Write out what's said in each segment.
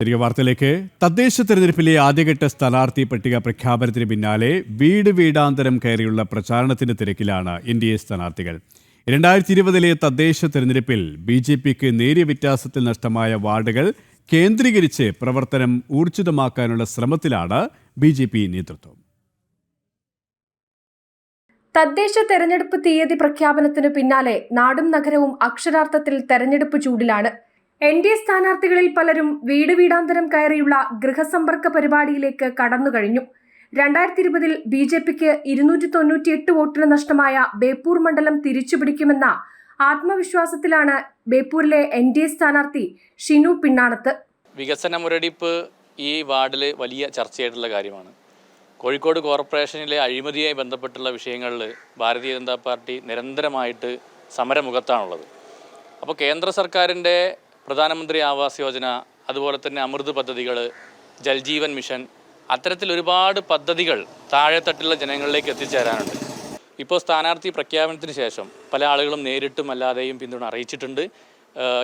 തിരികെ വാർത്തയിലേക്ക്. തദ്ദേശ തെരഞ്ഞെടുപ്പിലെ ആദ്യഘട്ട സ്ഥാനാർത്ഥി പട്ടിക പ്രഖ്യാപനത്തിന് പിന്നാലെ വീട് വീടാന്തരം കയറിയുള്ള പ്രചാരണത്തിന്റെ തിരക്കിലാണ് എൻ ഡി എ സ്ഥാനാർത്ഥികൾ. രണ്ടായിരത്തി ഇരുപതിലെ തദ്ദേശ തെരഞ്ഞെടുപ്പിൽ ബി ജെ പിക്ക് നേരിയ വ്യത്യാസത്തിൽ നഷ്ടമായ വാർഡുകൾ കേന്ദ്രീകരിച്ച് പ്രവർത്തനം ഊർജിതമാക്കാനുള്ള ശ്രമത്തിലാണ് ബി ജെ പി നേതൃത്വം. തദ്ദേശ തെരഞ്ഞെടുപ്പ് തീയതി പ്രഖ്യാപനത്തിനു പിന്നാലെ നാടും നഗരവും അക്ഷരാർത്ഥത്തിൽ തെരഞ്ഞെടുപ്പ് ചൂടിലാണ്. എൻ ഡി എ സ്ഥാനാർത്ഥികളിൽ പലരും വീട് വീടാന്തരം കയറിയുള്ള ഗൃഹസമ്പർക്ക പരിപാടിയിലേക്ക് കടന്നുകഴിഞ്ഞു രണ്ടായിരത്തി ഇരുപതിൽ ബി ജെ പിക്ക് ഇരുന്നൂറ്റി തൊണ്ണൂറ്റിയെട്ട് വോട്ടിന് നഷ്ടമായ ബേപ്പൂർ മണ്ഡലം തിരിച്ചുപിടിക്കുമെന്ന ആത്മവിശ്വാസത്തിലാണ് ബേപ്പൂരിലെ എൻ ഡി എ സ്ഥാനാർത്ഥി ഷിനു പിണ്ണാണത്ത് വികസന മുരടിപ്പ് ഈ വാർഡിൽ വലിയ ചർച്ചയായിട്ടുള്ള കാര്യമാണ്. കോഴിക്കോട് കോർപ്പറേഷനിലെ അഴിമതിയായി ബന്ധപ്പെട്ടുള്ള വിഷയങ്ങളിൽ ഭാരതീയ ജനതാ പാർട്ടി നിരന്തരമായിട്ട് സമരമുഖത്താണുള്ളത്. അപ്പോൾ കേന്ദ്ര സർക്കാരിന്റെ പ്രധാനമന്ത്രി ആവാസ് യോജന അതുപോലെ തന്നെ അമൃത് പദ്ധതികൾ ജൽജീവൻ മിഷൻ അത്തരത്തിൽ ഒരുപാട് പദ്ധതികൾ താഴെത്തട്ടിലുള്ള ജനങ്ങളിലേക്ക് എത്തിച്ചേരാനുണ്ട്. ഇപ്പോൾ സ്ഥാനാർത്ഥി പ്രഖ്യാപനത്തിന് ശേഷം പല ആളുകളും നേരിട്ടും അല്ലാതെയും പിന്തുണ അറിയിച്ചിട്ടുണ്ട്.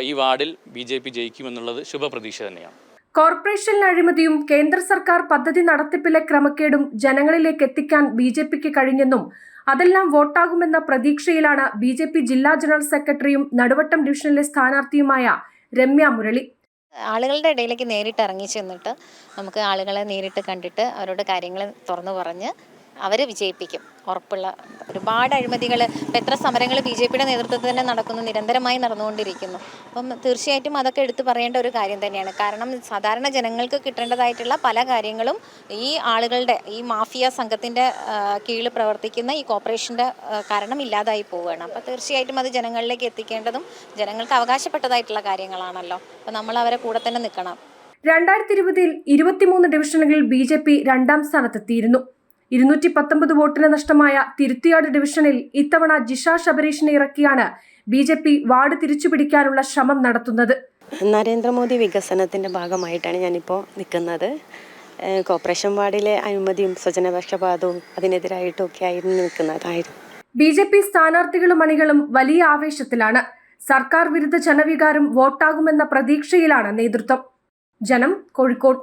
ഈ വാർഡിൽ ബി ജെ പി ജയിക്കുമെന്നുള്ളത് ശുഭപ്രതീക്ഷ തന്നെയാണ്. കോർപ്പറേഷൻ അഴിമതിയും കേന്ദ്ര സർക്കാർ പദ്ധതി നടത്തിപ്പിലെ ക്രമക്കേടും ജനങ്ങളിലേക്ക് എത്തിക്കാൻ ബി ജെ പിക്ക് കഴിഞ്ഞെന്നും അതെല്ലാം വോട്ടാകുമെന്ന പ്രതീക്ഷയിലാണ് ബി ജെ പി ജില്ലാ ജനറൽ സെക്രട്ടറിയും നടുവട്ടം ഡിവിഷനിലെ സ്ഥാനാർത്ഥിയുമായ രമ്യ മുരളി. ആളുകളുടെ ഇടയിലേക്ക് നേരിട്ട് ഇറങ്ങി ചെന്നിട്ട് നമുക്ക് ആളുകളെ നേരിട്ട് കണ്ടിട്ട് അവരോട് കാര്യങ്ങൾ തുറന്നു പറഞ്ഞ് അവർ വിജയിപ്പിക്കും. ഉറപ്പുള്ള ഒരുപാട് അഴിമതികൾ എത്ര സമരങ്ങൾ ബി ജെ പിയുടെ നേതൃത്വത്തിൽ തന്നെ നടക്കുന്നു നിരന്തരമായി നടന്നുകൊണ്ടിരിക്കുന്നു. അപ്പം തീർച്ചയായിട്ടും അതൊക്കെ എടുത്തു പറയേണ്ട ഒരു കാര്യം തന്നെയാണ്. കാരണം സാധാരണ ജനങ്ങൾക്ക് കിട്ടേണ്ടതായിട്ടുള്ള പല കാര്യങ്ങളും ഈ ആളുകളുടെ ഈ മാഫിയ സംഘത്തിന്റെ കീഴിൽ പ്രവർത്തിക്കുന്ന ഈ കോർപ്പറേഷന്റെ കാരണം ഇല്ലാതായി പോവുകയാണ്. അപ്പോൾ തീർച്ചയായിട്ടും അത് ജനങ്ങളിലേക്ക് എത്തിക്കേണ്ടതും ജനങ്ങൾക്ക് അവകാശപ്പെട്ടതായിട്ടുള്ള കാര്യങ്ങളാണല്ലോ. അപ്പോൾ നമ്മൾ അവരെ കൂടെ തന്നെ നിൽക്കണം. രണ്ടായിരത്തി ഇരുപതിൽ ഇരുപത്തിമൂന്ന് ഡിവിഷനുകളിൽ ബി ജെ പി രണ്ടാം സ്ഥാനത്തെത്തിയിരുന്നു. ഇരുന്നൂറ്റി പത്തൊമ്പത് വോട്ടിന് നഷ്ടമായ തിരുത്തിയാട് ഡിവിഷനിൽ ഇത്തവണ ജിഷ ശബരീഷിനെ ഇറക്കിയാണ് ബി ജെ പി വാർഡ് തിരിച്ചുപിടിക്കാനുള്ള ശ്രമം നടത്തുന്നത്. നരേന്ദ്രമോദി വികസനത്തിന്റെ ഭാഗമായിട്ടാണ് ഞാനിപ്പോൾ നിൽക്കുന്നത്. കോർപ്പറേഷൻ വാർഡിലെ അഴിമതിയും സ്വജനപക്ഷപാതവും അതിനെതിരായിട്ടൊക്കെ ആയിരുന്നു നിൽക്കുന്നതായിരുന്നു. ബി ജെ പി സ്ഥാനാർത്ഥികളും അണികളും വലിയ ആവേശത്തിലാണ്. സർക്കാർ വിരുദ്ധ ജനവികാരം വോട്ടാകുമെന്ന പ്രതീക്ഷയിലാണ് നേതൃത്വം. ജനം കോഴിക്കോട്.